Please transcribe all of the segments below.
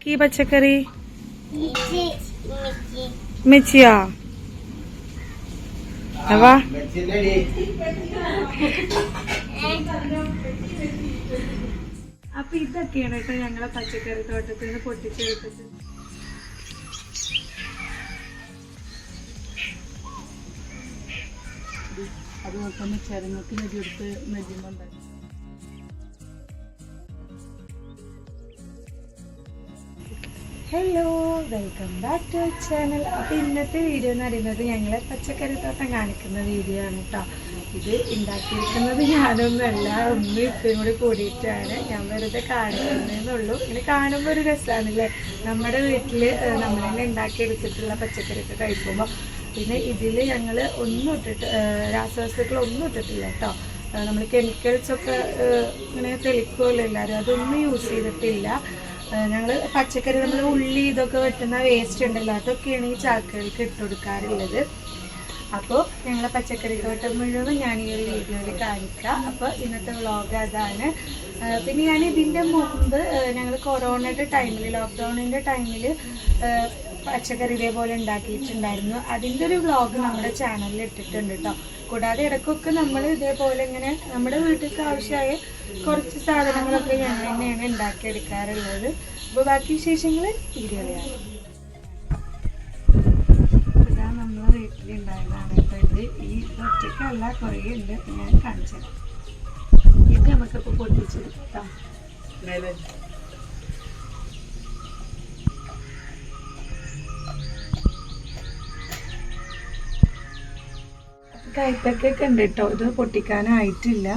ഉണ്ടാക്കി പച്ചക്കറി മെച്ചിയാ വാ അപ്പൊ ഇതൊക്കെയാണ് കേട്ടോ ഞങ്ങളെ പച്ചക്കറി തോട്ടത്തിൽ നിന്ന് പൊട്ടിച്ചെടുത്തത്. അത് നോക്കുമ്പോൾ ചെരങ്ങക്ക് നെടിയെടുത്ത് നെല്ലുമ്പോണ്ടായി hello welcome back to channel അപ്പോൾ ഇന്നത്തെ വീഡിയോ എന്ന് പറയുന്നത് ഞങ്ങൾ പച്ചക്കറി തോട്ടം കാണിക്കുന്ന വീഡിയോ ആണ് കേട്ടോ ഇത് ഉണ്ടാക്കിയിരിക്കുന്നത് ഞാനൊന്നല്ല ഒന്ന് ഇപ്പം കൂടി കൂടിയിട്ടാണ്. ഞാൻ വെറുതെ കാണിക്കുന്നതെന്നുള്ളൂ ഇങ്ങനെ കാണുമ്പോൾ ഒരു രസമാണല്ലേ നമ്മുടെ വീട്ടിൽ നമ്മൾ തന്നെ ഉണ്ടാക്കിയെടുത്തിട്ടുള്ള പച്ചക്കറിയൊക്കെ കഴിക്കുമ്പോൾ പിന്നെ ഇതിൽ ഞങ്ങൾ ഒന്നും ഇട്ടിട്ട് രാസവസ്തുക്കൾ ഒന്നും ഇട്ടിട്ടില്ല കേട്ടോ നമ്മൾ കെമിക്കൽസൊക്കെ ഇങ്ങനെ തെളിക്കുമല്ലോ എല്ലാവരും അതൊന്നും യൂസ് ചെയ്തിട്ടില്ല. ഞങ്ങൾ പച്ചക്കറി നമ്മൾ ഉള്ളി ഇതൊക്കെ വെട്ടുന്ന വേസ്റ്റ് ഉണ്ടല്ലോ അതൊക്കെയാണ് ഈ ചാക്കുകൾക്ക് ഇട്ട് കൊടുക്കാറുള്ളത്. അപ്പോൾ ഞങ്ങളെ പച്ചക്കറി തോട്ടം മുഴുവൻ ഞാൻ ഈ ഒരു വീഡിയോയിൽ കാണിക്കാം. അപ്പോൾ ഇന്നത്തെ വ്ളോഗ് അതാണ്. പിന്നെ ഞാൻ ഇതിന്റെ മുമ്പ് ഞങ്ങൾ കൊറോണയുടെ ടൈമിൽ ലോക്ക്ഡൗണിന്റെ ടൈമിൽ പച്ചക്കറി ഇതേപോലെ ഉണ്ടാക്കിയിട്ടുണ്ടായിരുന്നു. അതിന്റെ ഒരു വ്ളോഗ് നമ്മുടെ ചാനലിൽ ഇട്ടിട്ടുണ്ട് കേട്ടോ കൂടാതെ ഇടയ്ക്കൊക്കെ നമ്മൾ ഇതേപോലെ ഇങ്ങനെ നമ്മുടെ വീട്ടിലേക്ക് ആവശ്യമായ കുറച്ച് സാധനങ്ങളൊക്കെ ഞങ്ങൾ തന്നെയാണ് ഉണ്ടാക്കിയെടുക്കാറുള്ളത്. അപ്പോൾ ബാക്കി വിശേഷങ്ങൾ വീഡിയോയിലാണ്. ഇതാ നമ്മൾ വീട്ടിലുണ്ടായതാണ് ഇപ്പോൾ ഇത് ഈ ഒറ്റയ്ക്കല്ല കുറേ ഉണ്ട്. ഞാൻ കാണിച്ചത് ഇത് നമുക്കിപ്പോൾ പൊട്ടിച്ചെടുക്കാം. കൈപ്പക്കൊക്കെ ഉണ്ട് കേട്ടോ. ഇത് പൊട്ടിക്കാനായിട്ടില്ല.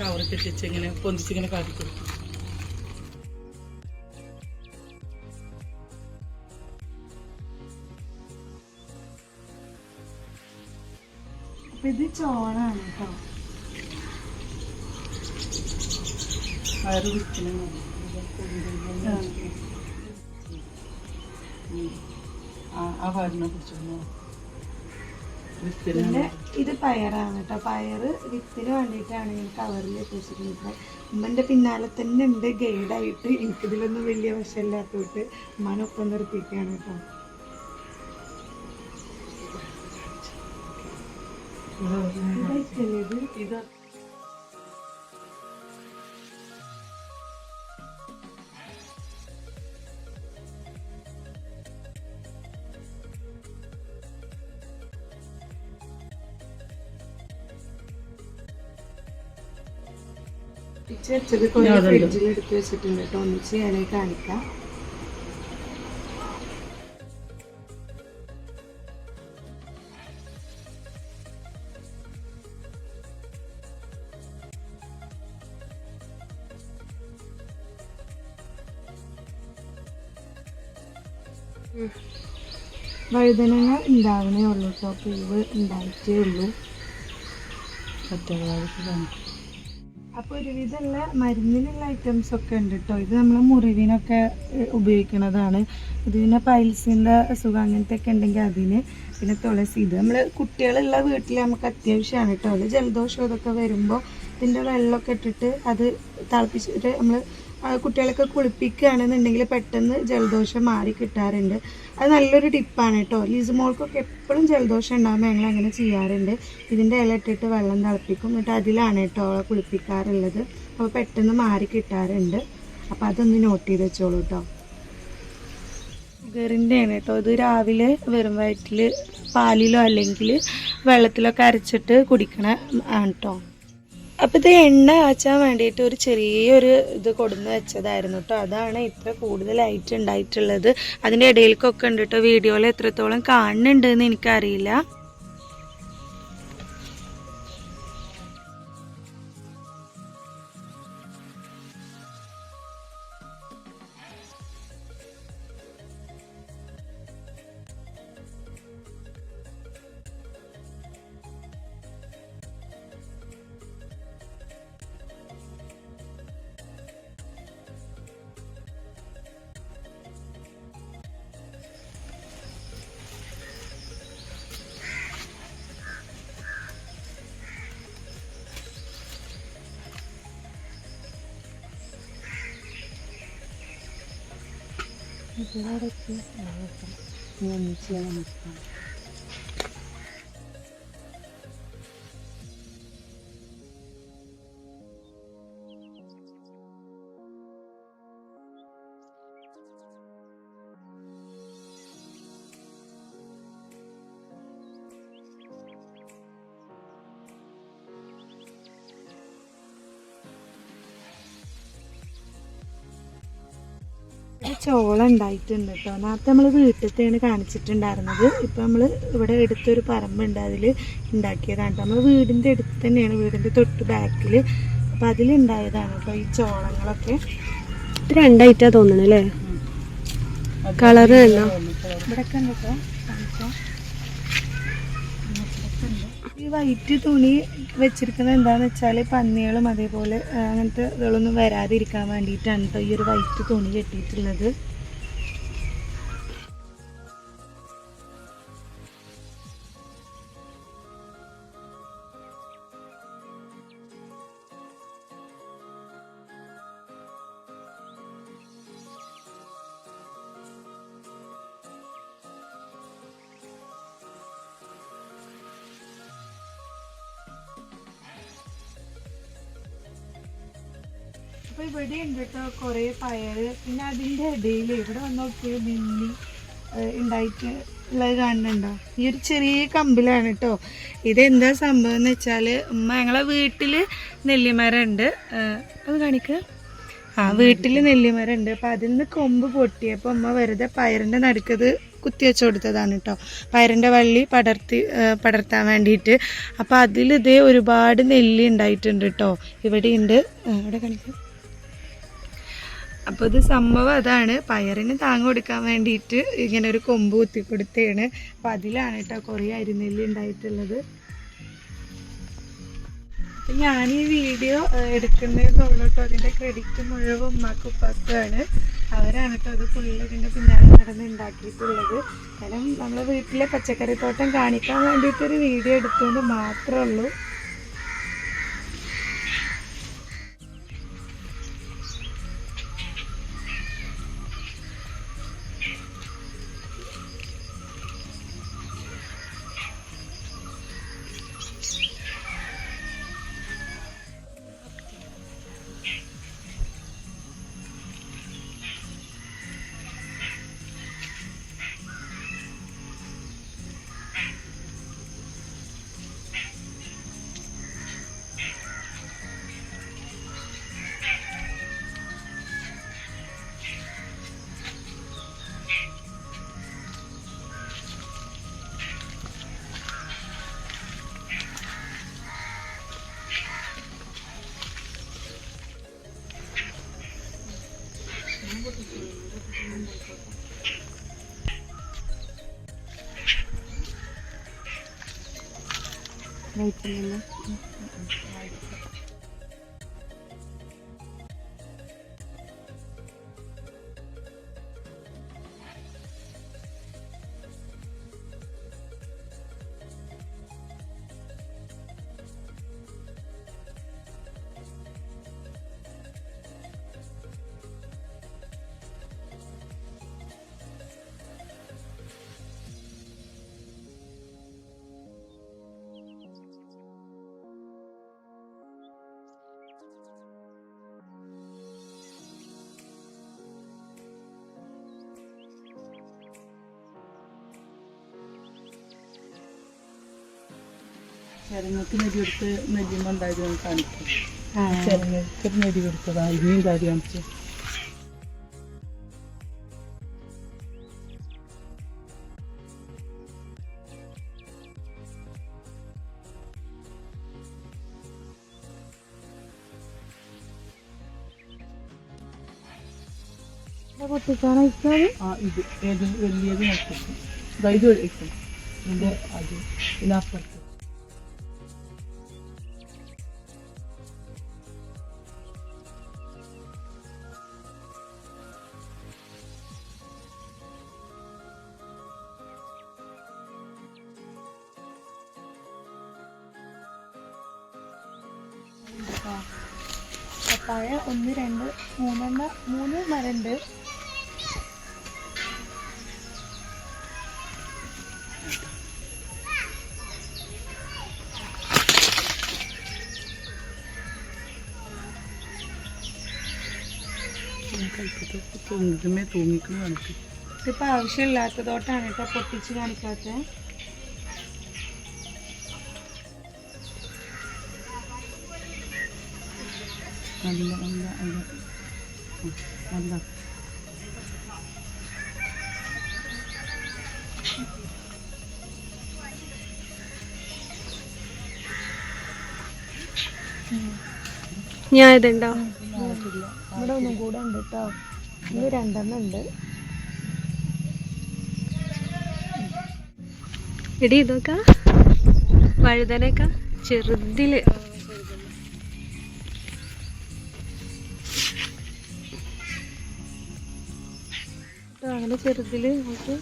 കവർ കെട്ടിച്ച് ഇങ്ങനെ പൊന്തിച്ചിങ്ങനെ കാട്ടി കൊടുക്കും ഇത് ചോളാണ് കേട്ടോ വയറ് ആ. പിടിച്ചു പിന്നെ ഇത് പയറാണ് കേട്ടോ പയറ് വിത്തിന് വേണ്ടിയിട്ടാണ് ഞാൻ കവറിൽ വെച്ചിരിക്കുന്നത്. ഉമ്മന്റെ പിന്നാലെ തന്നെ ഉണ്ട് ഗൈഡായിട്ട്. എനിക്കിതിലൊന്നും വലിയ വശമില്ലാത്തോട്ട് ഉമ്മാനൊപ്പം നിർത്തിയിട്ടാണ് കേട്ടോ ഇത് കുറേ ഫ്രിഡ്ജിൽ എടുത്ത് വെച്ചിട്ടുണ്ട്. കേട്ടോ ഒന്നിച്ച് ഞാനേ കാണിക്കാം. വഴുതനങ്ങ ഉണ്ടാവണേ ഉള്ളൂ കേട്ടോ പൂവ് ഉണ്ടായിട്ടേ ഉള്ളൂ. അപ്പോൾ ഒരുവിധമുള്ള മരുന്നിനുള്ള ഐറ്റംസ് ഒക്കെ ഉണ്ട് കേട്ടോ ഇത് നമ്മൾ മുറിവിനൊക്കെ ഉപയോഗിക്കുന്നതാണ് ഇത് പിന്നെ പൈൽസിന്റെ അസുഖം അങ്ങനത്തെ ഒക്കെ ഉണ്ടെങ്കിൽ അതിന് പിന്നെ തുളസി. ഇത് നമ്മൾ കുട്ടികളുള്ള വീട്ടിൽ നമുക്ക് അത്യാവശ്യമാണ് കേട്ടോ അത് ജലദോഷം ഇതൊക്കെ വരുമ്പോൾ ഇതിന്റെ വെള്ളമൊക്കെ ഇട്ടിട്ട് അത് തിളപ്പിച്ചിട്ട് നമ്മൾ കുട്ടികളൊക്കെ കുളിപ്പിക്കുകയാണെന്നുണ്ടെങ്കിൽ പെട്ടെന്ന് ജലദോഷം മാറി കിട്ടാറുണ്ട്. അത് നല്ലൊരു ടിപ്പാണ് കേട്ടോ. ലിസുമോൾക്കൊക്കെ എപ്പോഴും ജലദോഷം ഉണ്ടാകുമ്പോൾ ഞങ്ങൾ അങ്ങനെ ചെയ്യാറുണ്ട്. ഇതിന്റെ ഇല ഇട്ടിട്ട് വെള്ളം തിളപ്പിക്കും. എന്നിട്ട് അതിലാണ് കേട്ടോ അവളെ കുളിപ്പിക്കാറുള്ളത്. അപ്പോൾ പെട്ടെന്ന് മാറി കിട്ടാറുണ്ട്. അപ്പോൾ അതൊന്ന് നോട്ട് ചെയ്ത് വെച്ചോളൂ കേട്ടോ. ഷുഗറിന്റെ ആണ് കേട്ടോ. ഇത് രാവിലെ വെറും വയറ്റിൽ പാലിലോ അല്ലെങ്കിൽ വെള്ളത്തിലൊക്കെ അരച്ചിട്ട് കുടിക്കണ ആണ് കേട്ടോ. അപ്പം ഇത് എണ്ണ കാച്ചാൻ വേണ്ടിയിട്ട് ഒരു ചെറിയൊരു ഇത് കൊടുന്ന് വെച്ചതായിരുന്നു കേട്ടോ അതാണ് ഇത്ര കൂടുതലായിട്ട് ഉണ്ടായിട്ടുള്ളത്. അതിന്റെ ഇടയിലേക്കൊക്കെ ഉണ്ട് കേട്ടോ വീഡിയോയിൽ എത്രത്തോളം 取られて、なんか、もう道た。ചോളം ഉണ്ടായിട്ടുണ്ട് കേട്ടോ നേരത്തെ നമ്മൾ വീട്ടിലത്തെയാണ് കാണിച്ചിട്ടുണ്ടായിരുന്നത്. ഇപ്പം നമ്മൾ ഇവിടെ എടുത്തൊരു പറമ്പുണ്ട്. അതിൽ ഉണ്ടാക്കിയതാണ് നമ്മൾ വീടിന്റെ അടുത്ത് തന്നെയാണ്. വീടിന്റെ തൊട്ട് ബാക്കിൽ അപ്പം അതിലുണ്ടായതാണ് കേട്ടോ ഈ ചോളങ്ങളൊക്കെ. ഇത് രണ്ടായിട്ടാണ് തോന്നുന്നത് അല്ലേ കളറ് തന്നെ ഇവിടെ ഒക്കെ ഉണ്ട് കേട്ടോ വൈറ്റ് തുണി വെച്ചിരിക്കുന്നത് എന്താന്ന് വെച്ചാൽ പന്നികളും അതേപോലെ അങ്ങനത്തെ ഇതുകളൊന്നും വരാതിരിക്കാൻ വേണ്ടിയിട്ടാണ് കേട്ടോ ഈ ഒരു വൈറ്റ് തുണി കെട്ടിയിട്ടുള്ളത്. അപ്പൊ ഇവിടെ ഉണ്ട് കേട്ടോ കുറേ പയർ പിന്നെ അതിന്റെ ഇടയിൽ ഇവിടെ വന്ന് നോക്കിയ നെല്ലി ഏഹ് ഉണ്ടായിട്ട് ഉള്ളത് കാണുന്നുണ്ടോ? ഈ ഒരു ചെറിയ കമ്പിലാണ് കേട്ടോ ഇതെന്താ സംഭവം എന്ന് വെച്ചാൽ ഉമ്മ ഞങ്ങളെ വീട്ടിൽ നെല്ലിമരണ്ട്. അത് കാണിക്ക. ആ വീട്ടിൽ നെല്ലിമരം ഉണ്ട് അപ്പൊ അതിൽ നിന്ന് കൊമ്പ് പൊട്ടിയപ്പോൾ ഉമ്മ വെറുതെ പയറിന്റെ നടുക്കത് കുത്തി വെച്ച് കൊടുത്തതാണ് കേട്ടോ പയറിന്റെ വള്ളി പടർത്തി പടർത്താൻ വേണ്ടിയിട്ട് അപ്പൊ അതിൽ ഇതേ ഒരുപാട് നെല്ലി ഉണ്ടായിട്ടുണ്ട് കേട്ടോ ഇവിടെ ഉണ്ട് ഇവിടെ കാണിക്കും. അപ്പോൾ ഇത് സംഭവം അതാണ്. പയറിന് താങ്ങ് കൊടുക്കാൻ വേണ്ടിയിട്ട് ഇങ്ങനെ ഒരു കൊമ്പ് കുത്തി കൊടുത്തതാണ്. അപ്പോൾ അതിലാണ് കേട്ടോ കുറേ അരിനെല്ലി ഉണ്ടായിട്ടുള്ളത്. ഞാൻ ഈ വീഡിയോ എടുക്കുന്നതിന് തോന്നിട്ടോ അതിന്റെ ക്രെഡിറ്റ് മുഴുവൻ ഉമ്മാക്ക് ഉപ്പാക്കാണ് അവരാണ് കേട്ടോ അത് ഫുള്ള് ഇതിന്റെ പിന്നാലെ നടന്ന് ഉണ്ടാക്കിയിട്ടുള്ളത്. കാരണം നമ്മളെ വീട്ടിലെ പച്ചക്കറി തോട്ടം കാണിക്കാൻ വേണ്ടിയിട്ടൊരു വീഡിയോ എടുത്തുകൊണ്ട് മാത്രമേ ഉള്ളൂ. Wait a minute. ചെരങ്ങക്ക് നെരി കൊടുത്ത് നെല്ലിമ്മ ഉണ്ടായത് കാണിക്കും. ചെരങ്ങക്ക് നെരി കൊടുത്തതാ. ഇനിയും കാര്യം കാണിച്ചു. ഇത് ഏത് വലിയത് നോക്കും ഇത് വയ്ക്കും ഇതിന്റെ അത് ഇതിനപ്പുറത്ത്. രണ്ട് മൂന്നെണ്ണ മൂന്ന് മരണ്ട്. തൂങ്ങിക്കുന്നതാണ് ആവശ്യമില്ലാത്തതോട്ടാണ് കേട്ടോ പൊട്ടിച്ച് കാണിക്കാത്ത നല്ല നല്ല നല്ല ഞാൻ ഇതുണ്ടോ ഇവിടെ ഒന്നും കൂടെ ഉണ്ട് കേട്ടോ ഇത് രണ്ടെണ്ണം ഉണ്ട്. എടി ഇതൊക്കെ വഴുതനക്ക ചെറുതിൽ അങ്ങനെ നമുക്ക്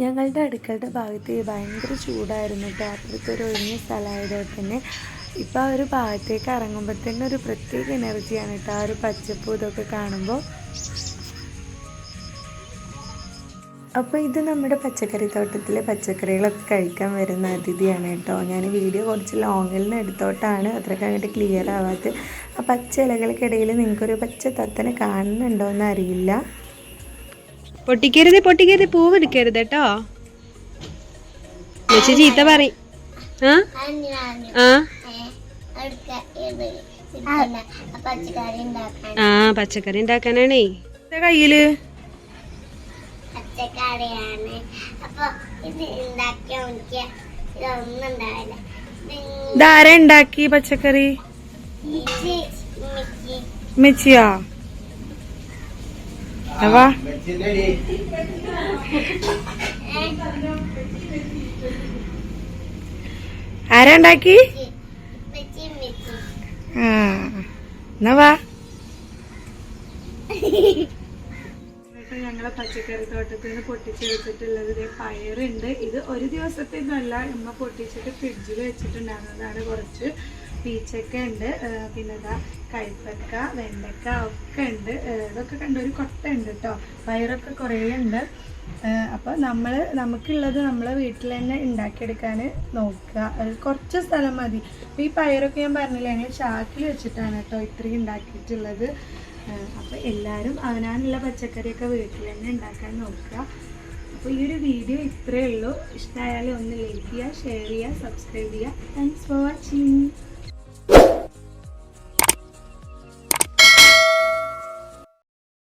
ഞങ്ങളുടെ അടുക്കളയുടെ ഭാഗത്ത് ഭയങ്കര ചൂടായിരുന്നു. കേട്ടോ. അപ്പുറത്ത് ഒരു ഒഴിഞ്ഞ സ്ഥലമായതുകൊണ്ട് തന്നെ ഇപ്പോൾ ആ ഒരു ഭാഗത്തേക്ക് ഇറങ്ങുമ്പോൾ തന്നെ ഒരു പ്രത്യേക എനർജിയാണ് കേട്ടോ. ആ ഒരു പച്ചപ്പൂ ഇതൊക്കെ കാണുമ്പോൾ. അപ്പോൾ ഇത് നമ്മുടെ പച്ചക്കറി തോട്ടത്തിലെ പച്ചക്കറികളൊക്കെ കഴിക്കാൻ വരുന്ന അതിഥിയാണ് കേട്ടോ. ഞാൻ വീഡിയോ കുറച്ച് ലോങ്ങിൽ നിന്ന് എടുത്തോട്ടാണ്. അത്രയ്ക്ക് അങ്ങോട്ട് ക്ലിയർ ആവാത്തത്. ആ പച്ച ഇലകൾക്കിടയിൽ നിങ്ങൾക്കൊരു പച്ച തത്തനെ കാണുന്നുണ്ടോ എന്ന് അറിയില്ല പൊട്ടിക്കരുത് പൊട്ടിക്കരുത്. പൂവ് എടുക്കരുത് കേട്ടോ. ചേച്ചി ചീത്ത പറയും. ആ? ആ? ആ പച്ചക്കറി ഉണ്ടാക്കാനാണേ. കയ്യിൽ? പച്ചക്കറിയാണ്. അപ്പൊ ഇത് ഉണ്ടാക്കിയ എനിക്ക് ഇതൊന്നും ഉണ്ടാവില്ല. ഇത് ഇതാര ഉണ്ടാക്കി പച്ചക്കറി? മെച്ചിയാ? വാ ആരാ ഉണ്ടാക്കി? ആ ഞങ്ങളെ പച്ചക്കറി തോട്ടത്തിൽ നിന്ന് പൊട്ടിച്ച് വെച്ചിട്ടുള്ളത് പയറുണ്ട്. ഇത് ഒരു ദിവസത്തേന്നല്ല നമ്മ പൊട്ടിച്ചിട്ട് ഫ്രിഡ്ജിൽ വെച്ചിട്ടുണ്ടാകുന്നതാണ് കുറച്ച് പീച്ചക്ക ഉണ്ട്. പിന്നെ കൈപ്പക്ക വെണ്ടക്ക ഒക്കെ ഉണ്ട്. ഇതൊക്കെ കണ്ട ഒരു കൊട്ട ഉണ്ട് കേട്ടോ പയറൊക്കെ കുറേ ഉണ്ട്. അപ്പോൾ നമ്മൾ നമുക്കുള്ളത് നമ്മൾ വീട്ടിൽ തന്നെ ഉണ്ടാക്കിയെടുക്കാൻ നോക്കുക. കുറച്ച് സ്ഥലം മതി. അപ്പോൾ ഈ പയറൊക്കെ ഞാൻ പറഞ്ഞില്ലേ ഞങ്ങൾ ചാക്കിൽ വെച്ചിട്ടാണ് കേട്ടോ ഇത്രയും ഉണ്ടാക്കിയിട്ടുള്ളത്. അപ്പോൾ എല്ലാവരും അവനാനുള്ള പച്ചക്കറിയൊക്കെ വീട്ടിൽ തന്നെ ഉണ്ടാക്കാൻ നോക്കുക. അപ്പോൾ ഈ ഒരു വീഡിയോ ഇത്രയേ ഉള്ളൂ. ഇഷ്ടമായാലും ഒന്ന് ലൈക്ക് ചെയ്യുക ഷെയർ ചെയ്യുക സബ്സ്ക്രൈബ് ചെയ്യുക. Thanks for watching